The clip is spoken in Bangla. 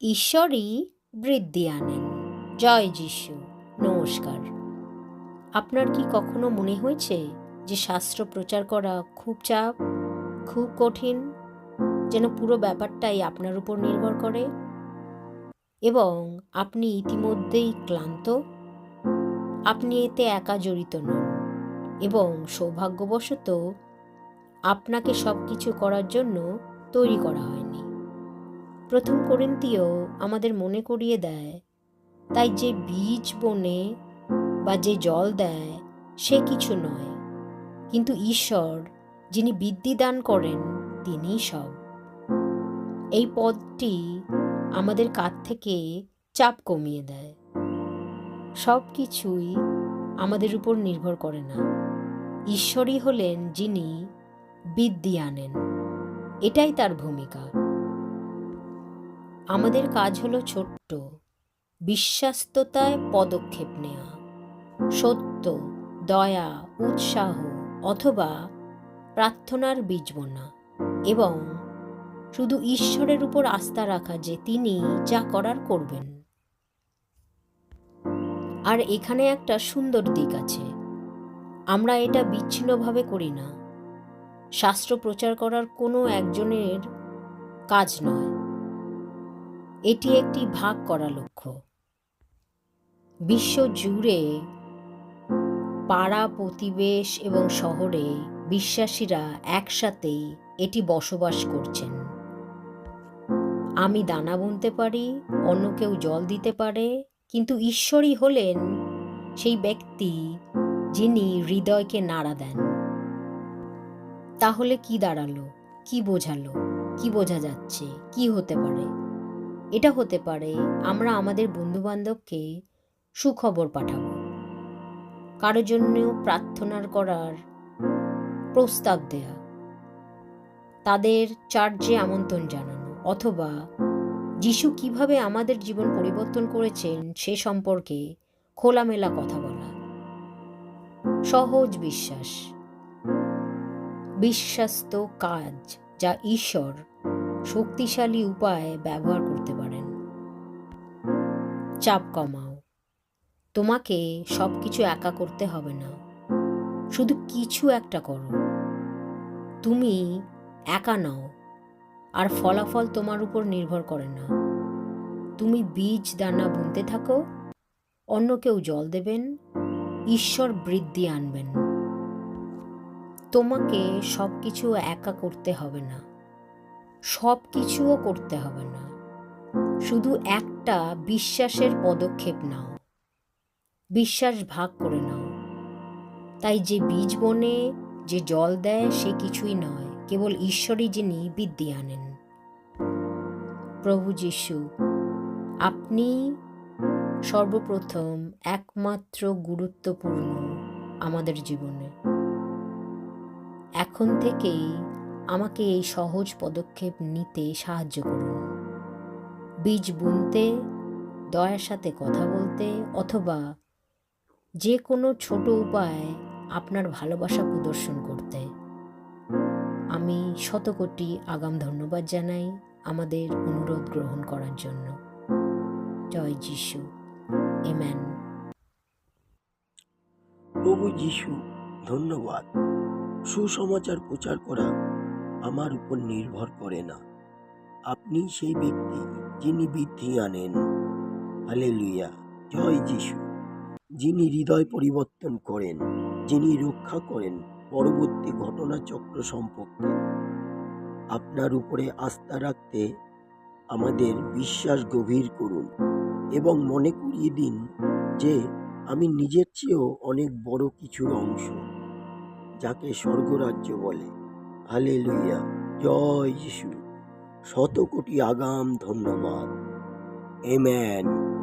ঈশ্বরই বৃদ্ধি আনেন। জয় যিশু। নমস্কার। আপনার কি কখনো মনে হয়েছে যে শাস্ত্র প্রচার করা খুব চাপ, খুব কঠিন, যেন পুরো ব্যাপারটাই আপনার উপর নির্ভর করে? এবং আপনি ইতিমধ্যেই ক্লান্ত? আপনি এতে একা জড়িত নন। এবং সৌভাগ্যবশত আপনাকে সব কিছু করার জন্য তৈরি করা হয়নি। প্রথম করিন্তীয় আমাদের মনে করিয়ে দেয়, তাই যে বীজ বনে বা যে জল দেয়, সে কিছু নয়। কিন্তু ঈশ্বর, যিনি বৃদ্ধি দান করেন, তিনিই সব। এই পদটি আমাদের কাছ থেকে চাপ কমিয়ে দেয়। সব কিছুই আমাদের উপর নির্ভর করে না। ঈশ্বরই হলেন যিনি বৃদ্ধি আনেন। এটাই তার ভূমিকা। আমাদের কাজ হলো ছোট্ট। বিশ্বাস্ততায় পদক্ষেপ নেওয়া সত্য, দয়া, উৎসাহ অথবা প্রার্থনার বীজ বোনা এবং শুধু ঈশ্বরের উপর আস্থা রাখা যে তিনি যা করার করবেন। আর এখানে একটা সুন্দর দিক আছে। আমরা এটা বিচ্ছিন্নভাবে করি না। শাস্ত্র প্রচার করার কোনো একজনের কাজ নয়। এটি একটি ভাগ করা লক্ষ্য। বিশ্ব জুড়ে পাড়া, প্রতিবেশ এবং শহরে বিশ্বাসীরা একসাথে এটি বসবাস করছেন। আমি দানা বুনতে পারি, অন্য কেউ জল দিতে পারে, কিন্তু ঈশ্বরই হলেন সেই ব্যক্তি যিনি হৃদয়কে নাড়া দেন। তাহলে কি দাঁড়াল? কি বোঝালো? কি বোঝা যাচ্ছে? কি হতে পারে? এটা হতে পারে আমরা আমাদের বন্ধুবান্ধবকে সুখবর পাঠাবো। কারোর জন্য প্রার্থনার করার প্রস্তাব দেয়া। তাদের চার্চে আমন্ত্রণ জানানো অথবা যিশু কীভাবে আমাদের জীবন পরিবর্তন করেছেন সে সম্পর্কে খোলামেলা কথা বলা। সহজ বিশ্বাস। বিশ্বাস্ত কাজ যা ঈশ্বর শক্তিশালী উপায়ে ব্যবহার চাপ কমাও। তোমাকে সব কিছু একা করতে হবে না। শুধু কিছু একটা করো। তুমি একা নাও। আর ফলাফল তোমার উপর নির্ভর করে না। তুমি বীজ, দানা বুনতে থাকো। অন্য কেউ জল দেবেন। ঈশ্বর বৃদ্ধি আনবেন। তোমাকে সব কিছু একা করতে হবে না। সব কিছুও করতে হবে না। শুধু একটা বিশ্বাসের পদক্ষেপ নাও। বিশ্বাস ভাগ করে নাও। তাই যে বীজ বনে, যে জল দেয়, সে কিছুই নয়, কেবল ঈশ্বরই যিনি বৃদ্ধি আনেন। প্রভু যিশু, আপনি সর্বপ্রথম একমাত্র গুরুত্বপূর্ণ আমাদের জীবনে। এখন থেকেই আমাকে এই সহজ পদক্ষেপ নিতে সাহায্য করুন। বীজ বুনতে, দয়ার সাথে কথা বলতে, অথবা যে কোনো ছোট উপায় আপনার ভালোবাসা প্রদর্শন করতে। আমি শতকোটি আগাম ধন্যবাদ জানাই আমাদের অনুরোধ গ্রহণ করার জন্য। জয় যিশু। এম্যান প্রভু যিশু, ধন্যবাদ। সুসমাচার প্রচার করা আমার উপর নির্ভর করে না। আপনি সেই ব্যক্তি যিনি বৃদ্ধি আনেন। হালেলুয়া। জয় যিশু। যিনি হৃদয় পরিবর্তন করেন, যিনি রক্ষা করেন পরবর্তী ঘটনাচক্র সম্পর্কে। আপনার উপরে আস্থা রাখতে আমাদের বিশ্বাস গভীর করুন এবং মনে করিয়ে দিন যে আমি নিজের চেয়েও অনেক বড় কিছুর অংশ, যাকে স্বর্গরাজ্য বলে। হালে লুইয়া জয় যিশু। শত কোটি আগাম ধন্যবাদ। এম্যান